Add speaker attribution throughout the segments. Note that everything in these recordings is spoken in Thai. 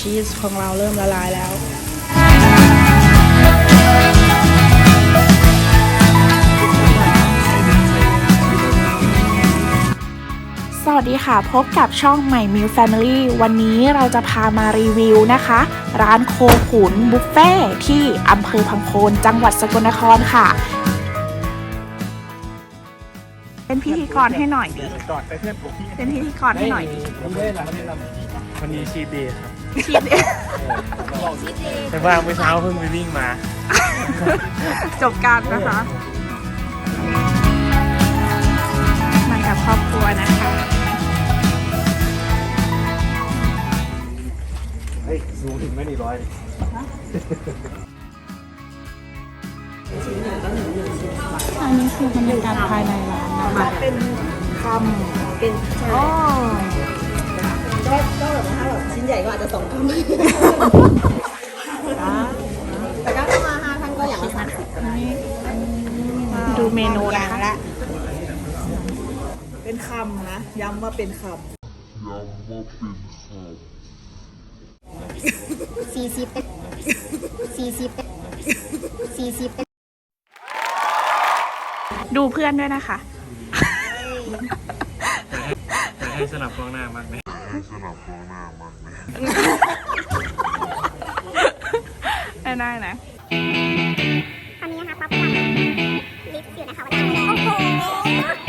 Speaker 1: ชีสของเราเริ่มละลายแล้วสวัสดีค่ะ พบกับช่องใหม่มิวแฟมิลี่วันนี้เราจะพามารีวิวนะคะ ร้านโคขุนบุฟเฟ่ที่อำเภอพังโคนจังหวัดสกลนครค่ะ เป็นพิธีกรให้หน่อยดิ
Speaker 2: ก่อนไปเพื่อนผม
Speaker 1: เป็นพิธีกรให้หน่อยดิ
Speaker 2: ผมเล่นนะไม่นำวันนี้ชีเดย์ครับ
Speaker 1: ชีด
Speaker 2: แต่ว่าเมื่อเช้าเพิ่งไปวิ่งมา
Speaker 1: จบการนะคะมากับครอบครัวนะคะ
Speaker 2: เฮ้ยสูงถึงไม่ดีร้อย
Speaker 1: อันนี้คือบรรยากาศภายในร้านนะคะเป็นคำเป็นโอ้
Speaker 3: ก็ก็แบบถ้าแบบ ชิ้นใหญ่ก็อาจจะสองคำแต่ก็ถ้ามาห้าท่านก็อย่างละสามสิบ
Speaker 1: ดูเมนูนะคะ
Speaker 3: ละเป็นคำนะ ย้ำว่าเป็นค
Speaker 4: สี่สิบเป็นสี่สิบเป็นสี่สิบเป็น
Speaker 1: ดูเพื่อนด้วยนะคะ
Speaker 2: ให้สลับกล้องหน้ามากไหม
Speaker 1: ได้ได้นะ
Speaker 4: ตอนนี้นะคะป๊อปกำลังลิสต์อยู่นะคะว่าจะเอาอะไรโอ้โห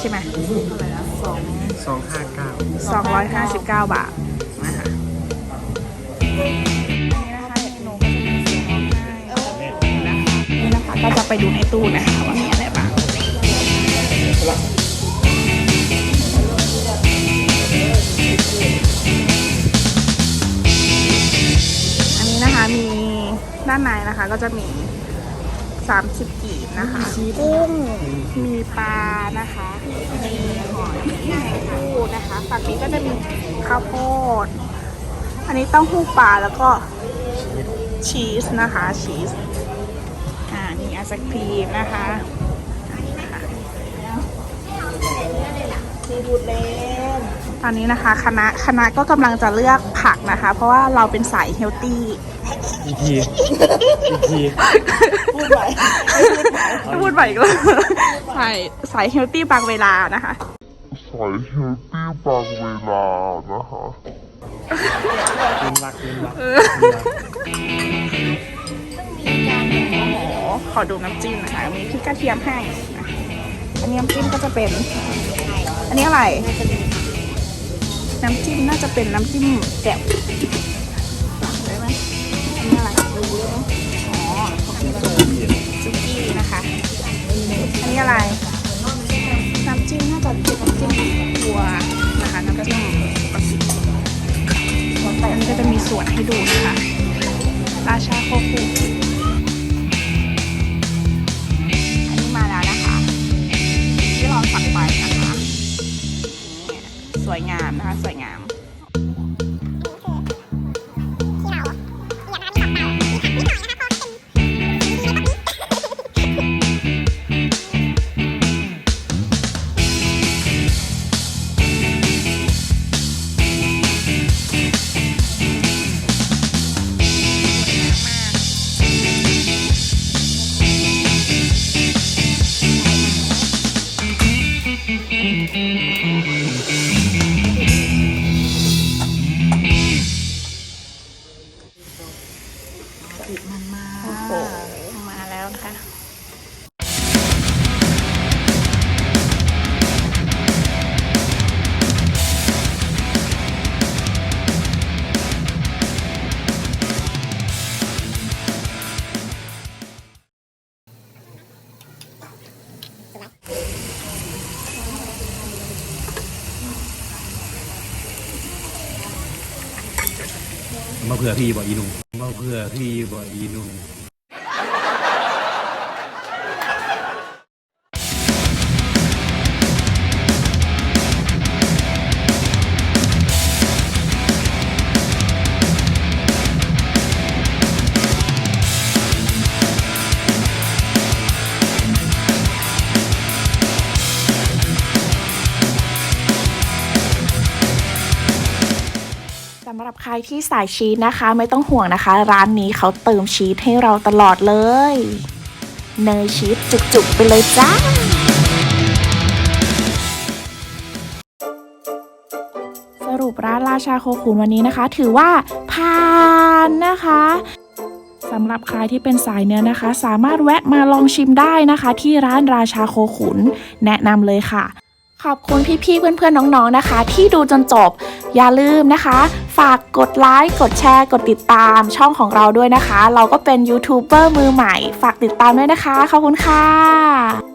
Speaker 4: ใช่
Speaker 1: ไหม
Speaker 2: สองห้าเก้า
Speaker 1: สองร้อยห้าสิบเก้าบาทนะคะนี่นะคะเมนูก็จะมีเสียงร้องไห้นี่นะคะก็จะไปดูในตู้นะคะว่ามีอะไรบ้างอันนี้นะคะมีด้านในนะคะก็จะมี30กีบ นะคะกุ้ง มีปลานะคะ มีหอยแมงคู่นะคะ ฝั่งนี้ก็จะมีข้าวโพด อันนี้เต้าหู้ปลาแล้วก็ชีสนะคะ ชีส อ่า นี่ไอศครีมนะคะซีฟูดเลน ตอนนี้นะคะคณะคณะก็กำลังจะเลือกผักนะคะ เพราะว่าเราเป็นสายเฮลตี้
Speaker 2: อีกทีอีกที
Speaker 1: พูดไหวพูดไหวก็ใส่สายเฮลตี้บางเวลานะคะ
Speaker 5: สายเฮลตี้บางเวลานะคะ
Speaker 2: กินรักกินรัก
Speaker 1: โอ้ขอดูน้ำจิ้มนะคะมีพริกกระเทียมให้นะอันนี้น้ำจิ้มก็จะเป็น อันนี้อะไร น้ำจิ้มน่าจะเป็นน้ำจิ้มแจ่วได้ไหมอันนี้อะไรอ๋อซุกี้นะคะ อันนี้อะไร น้ำจิ้มน่าจะเป็นน้ำจิ้มวัวนะคะน้ำจิ้มปกติอันนี้ก็จะมีส่วนให้ดูนะคะราชาโคกุ วยงามนะคะสวย มา
Speaker 4: เผื่
Speaker 6: อพี่บ่อีหนุ่มมาเผื่อพี่บ่อีหนุ่
Speaker 7: สำหรับใครที่สายชีสนะคะ ไม่ต้องห่วงนะคะ ร้านนี้เขาเติมชีสให้เราตลอดเลย เนยชีสจุกๆ ไปเลยจ้าสรุปร้านราชาโคขุนวันนี้นะคะ ถือว่าผ่านนะคะสำหรับใครที่เป็นสายเนื้อนะคะ สามารถแวะมาลองชิมได้นะคะ ที่ร้านราชาโคขุนแนะนำเลยค่ะขอบคุณพี่ๆ เพื่อนๆ น้องๆ นะคะ ที่ดูจนจบ อย่าลืมนะคะ ฝากกดไลค์กดแชร์ กดติดตามช่องของเราด้วยนะคะ เราก็เป็นยูทูบเบอร์มือใหม่ ฝากติดตามด้วยนะคะ ขอบคุณค่ะ